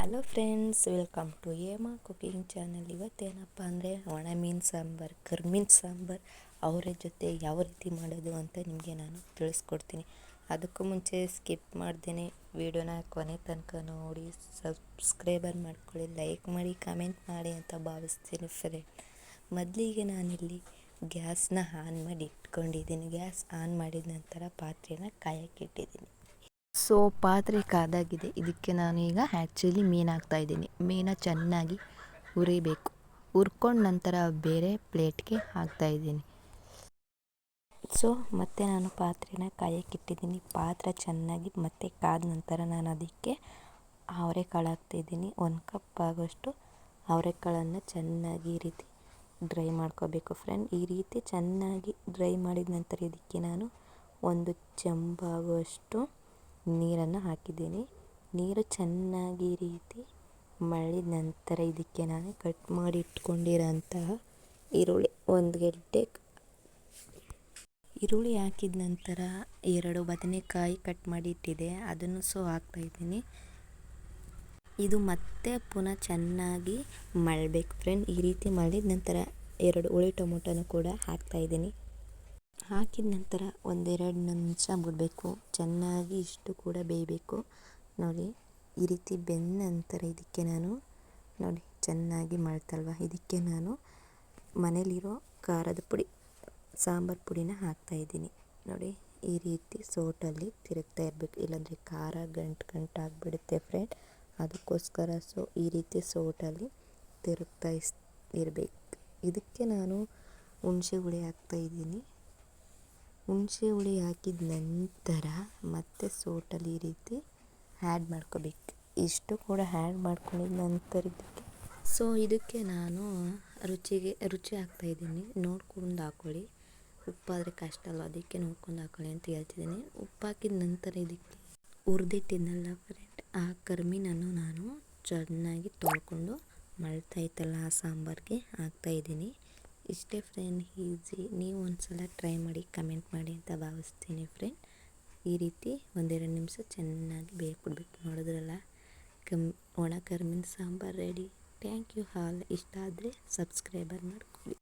Hello friends welcome to Ema cooking channel ಇವತ್ತೇನಪ್ಪ ಅಂದರೆ ಒಣ ಮೀನು ಸಾಂಬಾರು ಕರ್ಮೀನ್ ಸಾಂಬಾರು, ಅವರ ಜೊತೆ ಯಾವ ರೀತಿ ಮಾಡೋದು ಅಂತ ನಿಮಗೆ ನಾನು ತಿಳಿಸ್ಕೊಡ್ತೀನಿ. ಅದಕ್ಕೂ ಮುಂಚೆ ಸ್ಕಿಪ್ ಮಾಡ್ದೇನೆ. ವಿಡಿಯೋನ ಕೊನೆ ತನಕ ನೋಡಿ ಸಬ್ಸ್ಕ್ರೈಬರ್ ಮಾಡ್ಕೊಳ್ಳಿ ಲೈಕ್ ಮಾಡಿ ಕಮೆಂಟ್ ಮಾಡಿ ಅಂತ ಭಾವಿಸ್ತೀನಿ ಫ್ರೆಂಡ್ ಮೊದಲಿಗೆ ನಾನಿಲ್ಲಿ ಗ್ಯಾಸ್ನ ಆನ್ ಮಾಡಿ ಇಟ್ಕೊಂಡಿದ್ದೀನಿ. ಗ್ಯಾಸ್ ಆನ್ ಮಾಡಿದ ನಂತರ ಪಾತ್ರೆನ ಕಾಯಕ್ಕಿಟ್ಟಿದ್ದೀನಿ ಸೊ ಪಾತ್ರೆ ಕಾದಾಗಿದೆ. ಇದಕ್ಕೆ ನಾನೀಗ ಆ್ಯಕ್ಚುಲಿ ಮೀನು ಹಾಕ್ತಾಯಿದ್ದೀನಿ ಮೀನ ಚೆನ್ನಾಗಿ ಹುರಿಬೇಕು. ಹುರ್ಕೊಂಡು ನಂತರ ಬೇರೆ ಪ್ಲೇಟ್ಗೆ ಹಾಕ್ತಾಯಿದ್ದೀನಿ ಸೊ ಮತ್ತೆ ನಾನು ಪಾತ್ರೆನ ಕಾಯಕ್ಕಿಟ್ಟಿದ್ದೀನಿ ಪಾತ್ರೆ ಚೆನ್ನಾಗಿ ಮತ್ತೆ ಕಾದ ನಂತರ ನಾನು ಅದಕ್ಕೆ ಅವರೆಕಾಳು ಹಾಕ್ತಾಯಿದ್ದೀನಿ ಒಂದು ಕಪ್ ಆಗೋಷ್ಟು ಅವರೆಕಾಳನ್ನು ಚೆನ್ನಾಗಿ ಈ ರೀತಿ ಡ್ರೈ ಮಾಡ್ಕೋಬೇಕು ಫ್ರೆಂಡ್. ಈ ರೀತಿ ಚೆನ್ನಾಗಿ ಡ್ರೈ ಮಾಡಿದ ನಂತರ ಇದಕ್ಕೆ ನಾನು ಒಂದು ಚೆಂಬಾಗುವಷ್ಟು ನೀರನ್ನು ಹಾಕಿದ್ದೀನಿ. ನೀರು ಚೆನ್ನಾಗಿ ರೀತಿ ಮಳ್ಳಿದ ನಂತರ ಇದಕ್ಕೆ ನಾನು ಕಟ್ ಮಾಡಿ ಇಟ್ಕೊಂಡಿರೋಂತಹ ಈರುಳ್ಳಿ. ಒಂದು ಗೆಡ್ಡೆ ಈರುಳ್ಳಿ ಹಾಕಿದ ನಂತರ ಎರಡು ಬದನೆಕಾಯಿ ಕಟ್ ಮಾಡಿ ಇಟ್ಟಿದೆ. ಅದನ್ನು ಹಾಕ್ತಾ ಹಾಕ್ತಾಯಿದ್ದೀನಿ ಇದು ಮತ್ತೆ ಪುನಃ ಚೆನ್ನಾಗಿ ಮಳಬೇಕು ಫ್ರೆಂಡ್ ಈ ರೀತಿ ಮಳಿದ ನಂತರ ಎರಡು ಹುಳಿ ಟೊಮೊಟೊನು ಕೂಡ ಹಾಕ್ತಾಯಿದ್ದೀನಿ ಹಾಕಿದ ನಂತರ ಒಂದೆರಡು ನಿಮಿಷ ಬಿಡಬೇಕು ಚೆನ್ನಾಗಿ ಇಷ್ಟು ಕೂಡ ಬೇಯಬೇಕು. ನೋಡಿ, ಈ ರೀತಿ ಬೆಂದ ನಂತರ ಇದಕ್ಕೆ ನಾನು, ನೋಡಿ, ಚೆನ್ನಾಗಿ ಮಾಡ್ತಲ್ವ ಇದಕ್ಕೆ ನಾನು ಮನೇಲಿರೋ ಖಾರದ ಪುಡಿ, ಸಾಂಬಾರು ಪುಡಿನ ಹಾಕ್ತಾಯಿದ್ದೀನಿ ನೋಡಿ, ಈ ರೀತಿ ಸೋಟಲ್ಲಿ ತಿರುಗ್ತಾ ಇರಬೇಕು. ಇಲ್ಲಾಂದರೆ ಖಾರ ಗಂಟು ಗಂಟು ಆಗಿಬಿಡುತ್ತೆ ಫ್ರೆಂಡ್. ಅದಕ್ಕೋಸ್ಕರ ಸೊ, ಈ ರೀತಿ ಸೋಟಲ್ಲಿ ತಿರುಗ್ತಾ ಇಸ್, ಇರಬೇಕು. ಇದಕ್ಕೆ ನಾನು ಹುಣಸೆ ಹುಳಿ ಹಾಕ್ತಾಯಿದ್ದೀನಿ ಹುಣಸೆ ಹುಳಿ ಹಾಕಿದ ನಂತರ ಮತ್ತೆ ಸೋಟಲ್ಲಿ ಈ ರೀತಿ ಆ್ಯಡ್ ಮಾಡ್ಕೋಬೇಕು. ಇಷ್ಟು ಕೂಡ ಆ್ಯಡ್ ಮಾಡ್ಕೊಂಡಿದ ನಂತರ ಇದಕ್ಕೆ. ಸೊ ಇದಕ್ಕೆ ನಾನು ರುಚಿಗೆ, ರುಚಿ ಹಾಕ್ತಾಯಿದ್ದೀನಿ ನೋಡ್ಕೊಂಡು ಹಾಕ್ಕೊಳ್ಳಿ ಉಪ್ಪಾದರೆ ಕಷ್ಟ ಅಲ್ಲ ಅದಕ್ಕೆ ನೋಡ್ಕೊಂಡು ಹಾಕೊಳ್ಳಿ ಅಂತ ಹೇಳ್ತಿದ್ದೀನಿ. ಉಪ್ಪು ಹಾಕಿದ ನಂತರ ಇದಕ್ಕೆ ಹುರಿದಿಟ್ಟಿದ್ನಲ್ಲ ಫ್ರೆಂಡ್ ಆ ಕರ್ಮಿನನ್ನು ನಾನು ಚೆನ್ನಾಗಿ ತೊಳ್ಕೊಂಡು ಮಳ್ತಾಯಿತ್ತಲ್ಲ ಆ ಸಾಂಬಾರಿಗೆ ಹಾಕ್ತಾಯಿದ್ದೀನಿ ಇಷ್ಟೇ ಫ್ರೆಂಡ್ ಈಸಿ ನೀವು ಒಂದು ಸಲ ಟ್ರೈ ಮಾಡಿ ಕಮೆಂಟ್ ಮಾಡಿ ಅಂತ ಭಾವಿಸ್ತೀನಿ ಫ್ರೆಂಡ್ ಈ ರೀತಿ ಒಂದೆರಡು ನಿಮಿಷ ಚೆನ್ನಾಗಿ ಬೇಯ್ಕೊಡ್ಬೇಕು ನೋಡಿದ್ರಲ್ಲ? ಕಮ್, ಒಣ ಕರ್ಮಿನ ಸಾಂಬಾರು ರೆಡಿ ಥ್ಯಾಂಕ್ ಯು ಹಾಲ್ ಇಷ್ಟ ಆದರೆ ಸಬ್ಸ್ಕ್ರೈಬರ್ ಮಾಡ್ಕೊಳ್ಳಿ